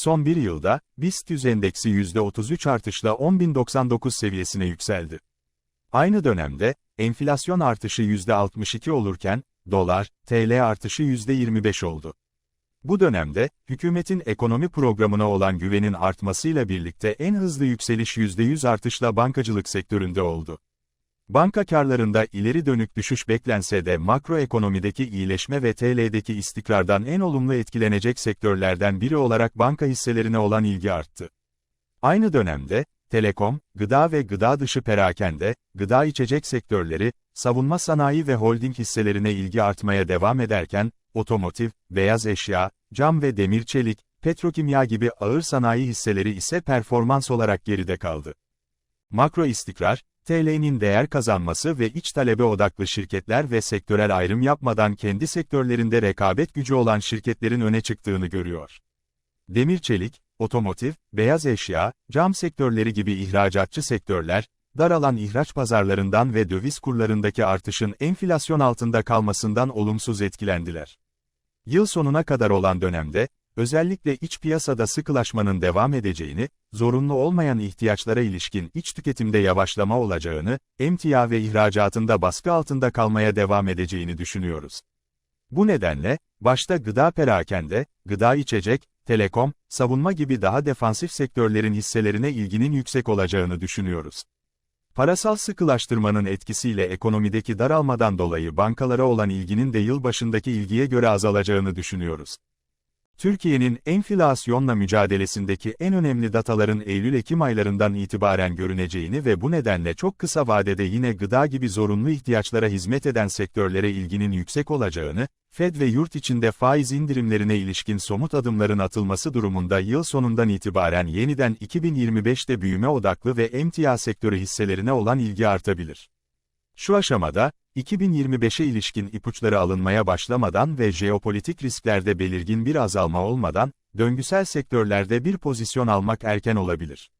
Son bir yılda, BIST 100 endeksi %33 artışla 10.099 seviyesine yükseldi. Aynı dönemde, enflasyon artışı %62 olurken, dolar, TL artışı %25 oldu. Bu dönemde, hükümetin ekonomi programına olan güvenin artmasıyla birlikte en hızlı yükseliş %100 artışla bankacılık sektöründe oldu. Banka karlarında ileri dönük düşüş beklense de makroekonomideki iyileşme ve TL'deki istikrardan en olumlu etkilenecek sektörlerden biri olarak banka hisselerine olan ilgi arttı. Aynı dönemde, telekom, gıda ve gıda dışı perakende, gıda içecek sektörleri, savunma sanayi ve holding hisselerine ilgi artmaya devam ederken, otomotiv, beyaz eşya, cam ve demir çelik, petrokimya gibi ağır sanayi hisseleri ise performans olarak geride kaldı. Makro istikrar, TL'nin değer kazanması ve iç talebe odaklı şirketler ve sektörel ayrım yapmadan kendi sektörlerinde rekabet gücü olan şirketlerin öne çıktığını görüyor. Demir çelik, otomotiv, beyaz eşya, cam sektörleri gibi ihracatçı sektörler, daralan ihraç pazarlarından ve döviz kurlarındaki artışın enflasyon altında kalmasından olumsuz etkilendiler. Yıl sonuna kadar olan dönemde, özellikle iç piyasada sıkılaşmanın devam edeceğini, zorunlu olmayan ihtiyaçlara ilişkin iç tüketimde yavaşlama olacağını, emtia ve ihracatında baskı altında kalmaya devam edeceğini düşünüyoruz. Bu nedenle, başta gıda perakende, gıda içecek, telekom, savunma gibi daha defansif sektörlerin hisselerine ilginin yüksek olacağını düşünüyoruz. Parasal sıkılaştırmanın etkisiyle ekonomideki daralmadan dolayı bankalara olan ilginin de yıl başındaki ilgiye göre azalacağını düşünüyoruz. Türkiye'nin enflasyonla mücadelesindeki en önemli dataların Eylül-Ekim aylarından itibaren görüneceğini ve bu nedenle çok kısa vadede yine gıda gibi zorunlu ihtiyaçlara hizmet eden sektörlere ilginin yüksek olacağını, Fed ve yurt içinde faiz indirimlerine ilişkin somut adımların atılması durumunda yıl sonundan itibaren yeniden 2025'te büyüme odaklı ve emtia sektörü hisselerine olan ilgi artabilir. Şu aşamada, 2025'e ilişkin ipuçları alınmaya başlamadan ve jeopolitik risklerde belirgin bir azalma olmadan, döngüsel sektörlerde bir pozisyon almak erken olabilir.